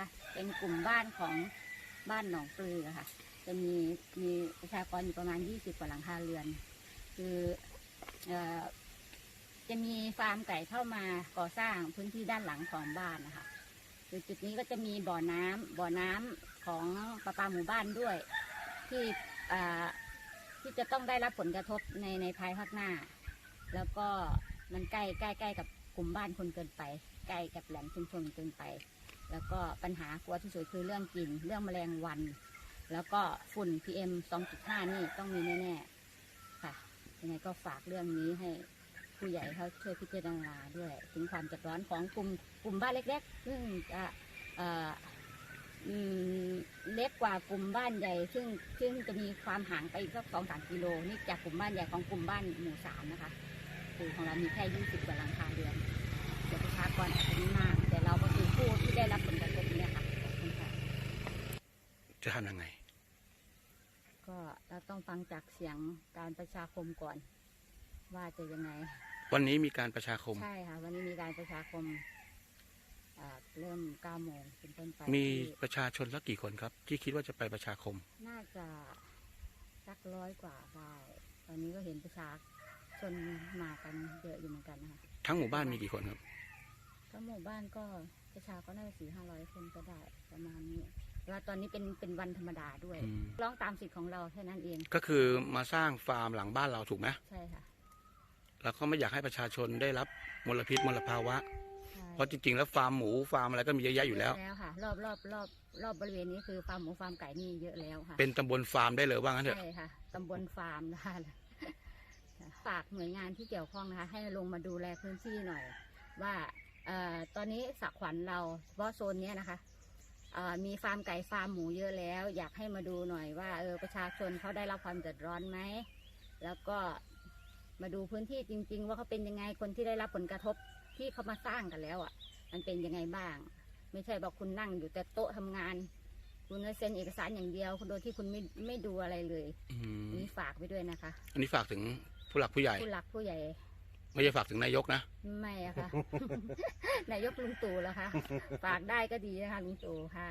นะคะ เป็นกลุ่มบ้านของบ้านหนองปลือค่ะ จะมีมีประชากรอยู่ประมาณ 20 กว่าหลังคาเรือน คืออจะมีฟาร์มไก่เข้ามาก่อสร้างพื้นที่ด้านหลังของบ้านนะคะคือจุดนี้ก็จะมีบ่อน้ำบ่อน้ำของประปาหมู่บ้านด้วย ที่ที่จะต้องได้รับผลกระทบในในภายภาคหน้า แล้วก็มันใกล้ใกล้ใกล้กับกลุ่มบ้านคนเกินไป ใกล้กับแหล่งชุมชนเกินไป แล้วก็ปัญหากลัวที่สุดคือเรื่องกลิ่น เรื่องแมลงวัน แล้วก็ฝุ่น PM 2.5 นี่ต้องมีแน่ๆค่ะ ยังไงก็ฝากเรื่องนี้ให้ผู้ใหญ่เขาช่วยพิจารณาด้วย ถึงความเดือดร้อนของกลุ่มกลุ่มบ้านเล็กๆ ซึ่งจะเล็กกว่ากลุ่มบ้านใหญ่ ซึ่งซึ่งจะมีความห่างไปอีกสักสองสามกิโลนี่จากกลุ่มบ้านใหญ่ของกลุ่มบ้านหมู่สามนะคะคือของเรามีแค่ยี่สิบกว่าหลังคาเรือนเดี๋ยวประชากรอาจจะไม่มาก แต่เราก็คือผู้ที่ได้รับผลกระทบเนี่ยค่ะขอบคุณค่ะ จะทำยังไง ก็เราต้องฟังจากเสียงการประชาคมก่อน ว่าจะยังไง วันนี้มีการประชาคม ใช่ค่ะ วันนี้มีการประชาคมอ่าเริ่ม9โมงเป็นต้นไปมีที่ประชาชนสักกี่คนครับ ที่คิดว่าจะไปประชาคม น่าจะสักร้อยกว่าได้ตอนนี้ก็เห็นประชาชนมากันเยอะอยู่เหมือนกันนะคะ ทั้งหมู่บ้านมีกี่คนครับ ก็หมู่บ้านก็ประชาก็น่าจะสี่ห้าร้อยคนก็ได้ประมาณนี้ แล้วตอนนี้เป็นเป็นวันธรรมดาด้วย อืม ร้องตามสิทธิ์ของเราแค่นั้นเองก็คือมาสร้างฟาร์มหลังบ้านเราถูกไหมใช่ค่ะแล้วก็ไม่อยากให้ประชาชนได้รับมลพิษมลภาวะ ใช่เพราะจริงๆ แล้วฟาร์มหมูฟาร์มอะไรก็มีเยอะแยะอยู่แล้ว แล้วค่ะ รอบรอบรอบรอบบริเวณนี้คือฟาร์มหมูฟาร์มไก่นี่เยอะแล้วค่ะเป็นตำบลฟาร์มได้เลยว่างั้นเถอะ ใช่ค่ะตำบลฟาร์มนะคะฝากหน่วยงานที่เกี่ยวข้องนะคะ ให้ลงมาดูแลพื้นที่หน่อย ว่าเอ่อตอนนี้สักขวัญเราเฉพาะโซนเนี้ยนะคะเอ่อ มีฟาร์มไก่ฟาร์มหมูเยอะแล้ว อยากให้มาดูหน่อยว่าเออประชาชนเขาได้รับความเดือดร้อนไหมแล้วก็มาดูพื้นที่จริง ๆ ว่าเขาเป็นยังไงคนที่ได้รับผลกระทบที่เขามาสร้างกันแล้วอะ มันเป็นยังไงบ้าง ไม่ใช่บอกคุณนั่งอยู่แต่โต๊ะทำงาน คุณก็เซ็นเอกสารอย่างเดียวโดยที่คุณไม่ไม่ดูอะไรเลยอืมนี่ฝากไว้ด้วยนะคะ อันนี้ฝากถึงผู้หลักผู้ใหญ่ผู้หลักผู้ใหญ่ ไม่ใช่ฝากถึงนายกนะ ไม่อะค่ะ นายกลุงตู่แล้วค่ะ ฝากได้ก็ดีนะคะลุงตู่ค่ะ